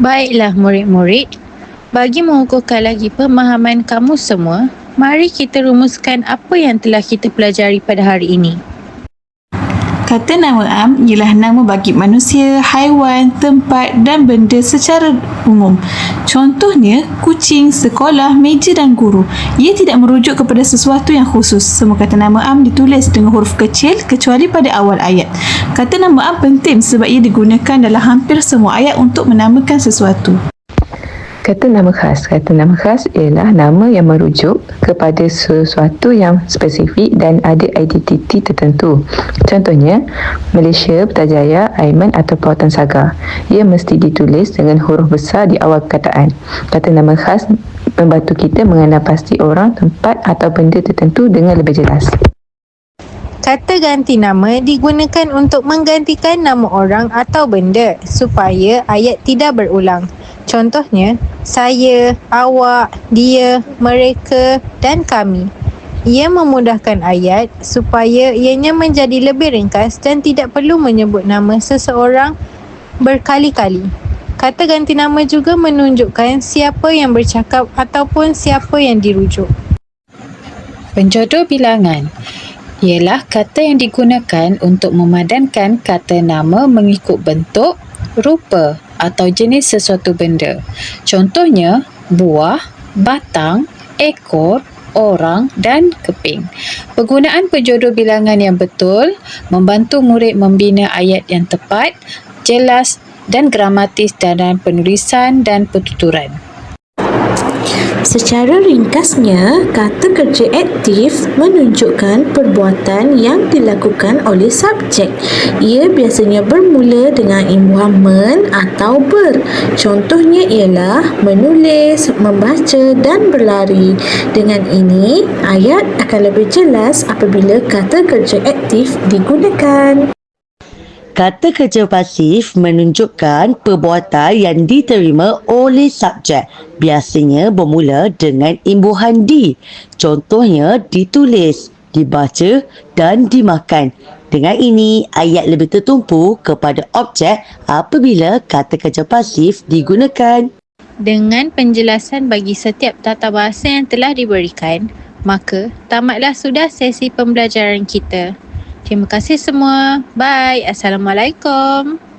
Baiklah murid-murid, bagi mengukuhkan lagi pemahaman kamu semua, mari kita rumuskan apa yang telah kita pelajari pada hari ini. Kata nama am ialah nama bagi manusia, haiwan, tempat dan benda secara umum. Contohnya, kucing, sekolah, meja dan guru. Ia tidak merujuk kepada sesuatu yang khusus. Semua kata nama am ditulis dengan huruf kecil kecuali pada awal ayat. Kata nama am penting sebab ia digunakan dalam hampir semua ayat untuk menamakan sesuatu. Kata nama khas. Kata nama khas ialah nama yang merujuk kepada sesuatu yang spesifik dan ada identiti tertentu. Contohnya, Malaysia, Putrajaya, Aiman atau Pautan Saga. Ia mesti ditulis dengan huruf besar di awal perkataan. Kata nama khas membantu kita mengenal pasti orang, tempat atau benda tertentu dengan lebih jelas. Kata ganti nama digunakan untuk menggantikan nama orang atau benda supaya ayat tidak berulang. Contohnya, saya, awak, dia, mereka dan kami. Ia memudahkan ayat supaya ianya menjadi lebih ringkas dan tidak perlu menyebut nama seseorang berkali-kali. Kata ganti nama juga menunjukkan siapa yang bercakap ataupun siapa yang dirujuk. Penjodoh bilangan ialah kata yang digunakan untuk memadankan kata nama mengikut bentuk, rupa atau jenis sesuatu benda. Contohnya, buah, batang, ekor, orang dan keping. Penggunaan penjodoh bilangan yang betul membantu murid membina ayat yang tepat, jelas dan gramatis dalam penulisan dan pertuturan. Secara ringkasnya, kata kerja aktif menunjukkan perbuatan yang dilakukan oleh subjek. Ia biasanya bermula dengan imbuhan men atau ber. Contohnya ialah menulis, membaca dan berlari. Dengan ini, ayat akan lebih jelas apabila kata kerja aktif digunakan. Kata kerja pasif menunjukkan perbuatan yang diterima oleh subjek. Biasanya bermula dengan imbuhan di. Contohnya ditulis, dibaca dan dimakan. Dengan ini, ayat lebih tertumpu kepada objek apabila kata kerja pasif digunakan. Dengan penjelasan bagi setiap tata bahasa yang telah diberikan, maka tamatlah sudah sesi pembelajaran kita. Terima kasih semua. Bye. Assalamualaikum.